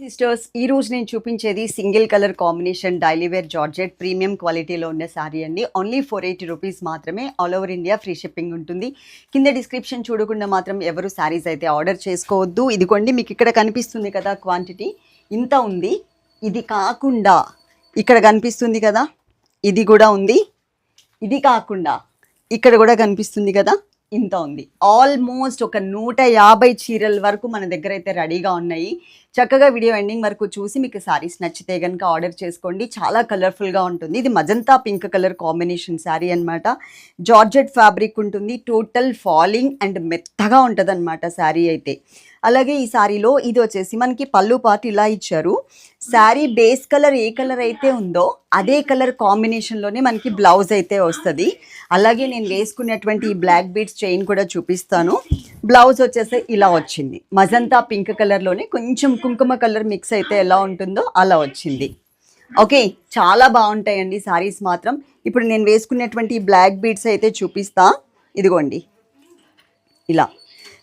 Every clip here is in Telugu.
సిస్టర్స్ ఈ రోజు నేను చూపించేది single colour combination daily wear georgette premium క్వాలిటీలో ఉన్న శారీ అండి. ఓన్లీ ఫోర్ ఎయిటీ రూపీస్ మాత్రమే. All over India free shipping ఉంటుంది. కింద డిస్క్రిప్షన్ చూడకుండా మాత్రం ఎవరు శారీస్ అయితే ఆర్డర్ చేసుకోవద్దు. ఇదిగోండి మీకు ఇక్కడ కనిపిస్తుంది కదా క్వాంటిటీ ఇంత ఉంది. ఇది కాకుండా ఇక్కడ కనిపిస్తుంది కదా. ఇది కూడా ఉంది. ఇది కాకుండా ఇక్కడ కూడా కనిపిస్తుంది కదా. ఇంత ఉంది. ఆల్మోస్ట్ ఒక నూట యాభై చీరల వరకు మన దగ్గర అయితే రెడీగా ఉన్నాయి. చక్కగా వీడియో ఎండింగ్ వరకు చూసి మీకు సారీస్ నచ్చితే కనుక ఆర్డర్ చేసుకోండి. చాలా కలర్ఫుల్గా ఉంటుంది. ఇది magenta pink colour combination sari అనమాట జార్జెట్ ఫ్యాబ్రిక్ ఉంటుంది. టోటల్ ఫాలింగ్ అండ్ మెత్తగా ఉంటుంది అనమాట శారీ అయితే. అలాగే ఈ శారీలో ఇది వచ్చేసి మనకి పళ్ళు పాటు ఇలా ఇచ్చారు. శారీ బేస్ కలర్ ఏ కలర్ అయితే ఉందో అదే కలర్ కాంబినేషన్లోనే మనకి బ్లౌజ్ అయితే వస్తుంది. అలాగే నేను వేసుకున్నటువంటి ఈ బ్లాక్ బీడ్స్ చైన్ కూడా చూపిస్తాను. బ్లౌజ్ వచ్చేసి ఇలా వచ్చింది. మజంతా పింక్ కలర్లోనే కొంచెం కుంకుమ కలర్ మిక్స్ అయితే ఎలా ఉంటుందో అలా వచ్చింది. ఓకే చాలా బాగుంటాయండి సారీస్ మాత్రం. ఇప్పుడు నేను వేసుకున్నటువంటి ఈ బ్లాక్ బీడ్స్ అయితే చూపిస్తా. ఇదిగోండి. ఇలా.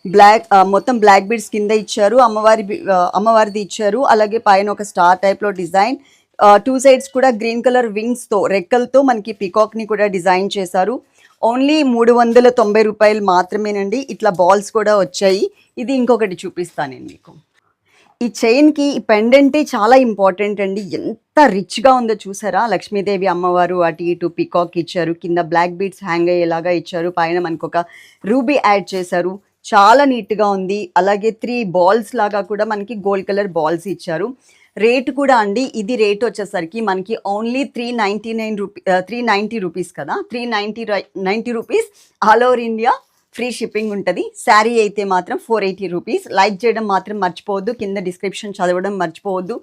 బ్లాక్ మొత్తం బ్లాక్ బీడ్స్ కింద ఇచ్చారు. అమ్మవారి అమ్మవారిది ఇచ్చారు. అలాగే పైన ఒక స్టార్ టైప్లో డిజైన్ టూ సైడ్స్ కూడా గ్రీన్ కలర్ వింగ్స్తో రెక్కలతో మనకి పికాక్ని కూడా డిజైన్ చేశారు. ఓన్లీ మూడు వందల తొంభై రూపాయలు మాత్రమేనండి. ఇట్లా బాల్స్ కూడా వచ్చాయి. ఇది ఇంకొకటి చూపిస్తాను నేను మీకు. ఈ చైన్కి ఈ పెండెంటే చాలా ఇంపార్టెంట్ అండి. ఎంత రిచ్గా ఉందో చూసారా? లక్ష్మీదేవి అమ్మవారు అటు ఇటు పికాక్ ఇచ్చారు. కింద బ్లాక్ బీడ్స్ హ్యాంగ్ అయ్యేలాగా ఇచ్చారు. పైన మనకు ఒక రూబీ యాడ్ చేశారు. చాలా నీట్గా ఉంది. అలాగే త్రీ బాల్స్ లాగా కూడా మనకి గోల్డ్ కలర్ బాల్స్ ఇచ్చారు. రేట్ కూడా అండి. ఇది రేట్ వచ్చేసరికి మనకి only three ninety nine rupee three ninety rupees కదా. Three ninety ninety rupees all over India free shipping ఉంటుంది. శారీ అయితే మాత్రం ఫోర్ ఎయిటీ రూపీస్. లైక్ చేయడం మాత్రం మర్చిపోవద్దు. కింద డిస్క్రిప్షన్ చదవడం మర్చిపోవద్దు.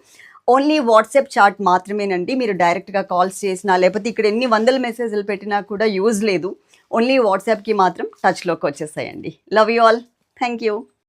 ఓన్లీ వాట్సాప్ చాట్ మాత్రమేనండి. మీరు డైరెక్ట్గా కాల్స్ చేసినా లేకపోతే ఇక్కడ ఎన్ని వందల మెసేజ్లు పెట్టినా కూడా యూజ్ లేదు. ఓన్లీ వాట్సాప్కి మాత్రం టచ్లోకి వచ్చేసాయండి. Love you all thank you